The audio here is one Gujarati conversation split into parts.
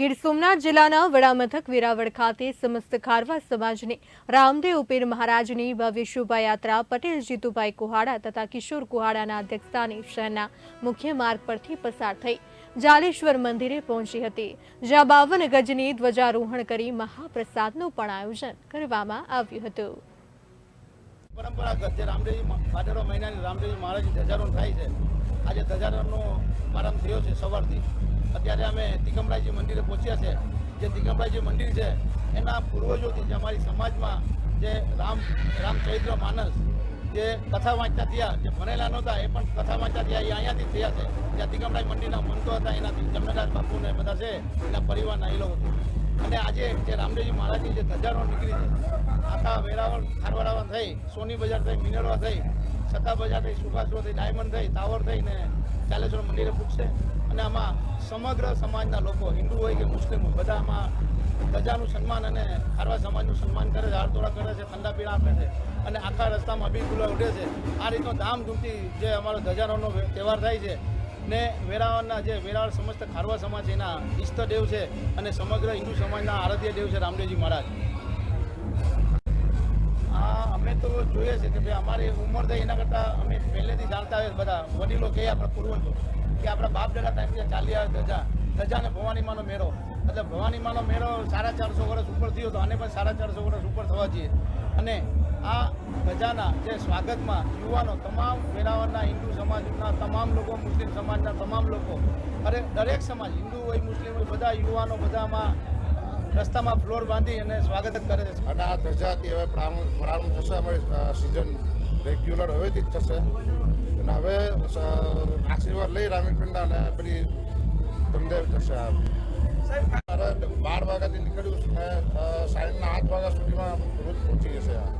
ગીર સોમનાથ જિલ્લાના વડામથક વેરાવળ ખાતે સમસ્ત ખારવા સમાજની રામદેવ ઉપેર મહારાજની ભવ્ય શોભાયાત્રા, પટેલ જીતુભાઈ કુહાડા તથા કિશોર કુહાડાના અધ્યક્ષસ્થાને શહેરના મુખ્ય માર્ગ પરથી પસાર થઈ જાલેશ્વર મંદિરે પહોંચી હતી. જ્યાં બાવન ગજની ધ્વજારોહણ કરી મહાપ્રસાદનું પણ આયોજન કરવામાં આવ્યું હતું. પરંપરાગત જે રામદેવજી ભાદરવા મહિનાની રામદેવજી મહારાજની ધજારોહણ થાય છે. આજે ધજારોહણનો પ્રારંભ થયો છે સવારથી. અત્યારે અમે તિકમરાજી મંદિરે પહોંચ્યા છે. જે તિકમરાજી મંદિર છે, એના પૂર્વજોથી જે અમારી સમાજમાં જે રામ, રામચરિત્ર માનસ, જે કથા વાંચતા થયા, જે ભણેલા નહોતા, એ પણ કથા વાંચતા થયા, એ અહીંયાથી થયા છે. જ્યાં તિકમરાજ મંદિરના મંતો હતા એનાથી જમનદાસ બાપુને બધા છે, એના પરિવારના એ લોકો. અને આજે જે રામદેવજી મહારાજની જે ધજારો નીકળી છે, આખા વેરાવળ ખારવાડામાં થઈ, સોની બજાર થઈ, મિનરવા થઈ સત્તા બજાર થઈ સુભાષ થઈ, ડાયમંડ થઈ, ટાવર થઈ ને ચાલેશ્વર મંદિરે પૂછશે અને આમાં સમગ્ર સમાજના લોકો, હિન્દુ હોય કે મુસ્લિમ હોય, બધા આમાં ધજાનું સન્માન અને ખારવા સમાજનું સન્માન કરે છે હારતોડા કરે છે ઠંડા પીણા આપે છે અને આખા રસ્તામાં ગુલા ઉડે છે. આ રીતનો ધામધૂમથી જે અમારો ધજારોનો તહેવાર થાય છે ને વેરાવળના જે વેરાવળ સમસ્ત ખારવા સમાજ એના ઈષ્ટદેવ છે અને સમગ્ર હિન્દુ સમાજના આરાધ્ય દેવ છે રામદેવજી મહારાજ. આ અમે તો જોઈએ છે કે ભાઈ અમારી ઉંમર થઈ એના કરતાં અમે પહેલેથી જાણતા હોય બધા. વડીલો કે આપણા પૂર્વજો કે આપણા બાપ દાદા ટાઈમથી ચાલી આવે ધજા ધજા અને ભવાની માનો મેળો. એટલે ભવાની માનો મેળો સાડા ચારસો વર્ષ ઉપર થયો તો આને પણ સાડા ચારસો વર્ષ ઉપર થવા જોઈએ. અને આ ધજાના જે સ્વાગતમાં યુવાનો તમામ વેરાવળના હિન્દુ સમાજના તમામ લોકો મુસ્લિમ સમાજના તમામ લોકો અરે દરેક સમાજ હિન્દુ હોય મુસ્લિમ હોય બધા યુવાનો બધામાં રસ્તામાં ફ્લોર બાંધી અને સ્વાગત જ કરે છે. અને આ ધજાથી હવે પ્રારંભ થશે અમારી સિઝન રેગ્યુલર હવેથી જ થશે. અને હવે આશીર્વાદ લઈ રામીપિંડા અને પેલી ધમદેવ થશે બાર વાગ્યાથી નીકળ્યું સાંજના આઠ વાગ્યા સુધીમાં રોજ પહોંચી જશે આ.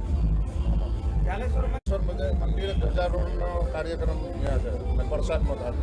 ચાલેશ્વર મંદિરે ધજારોહણનો કાર્યક્રમ થયા છે અને પ્રસાદ મધાર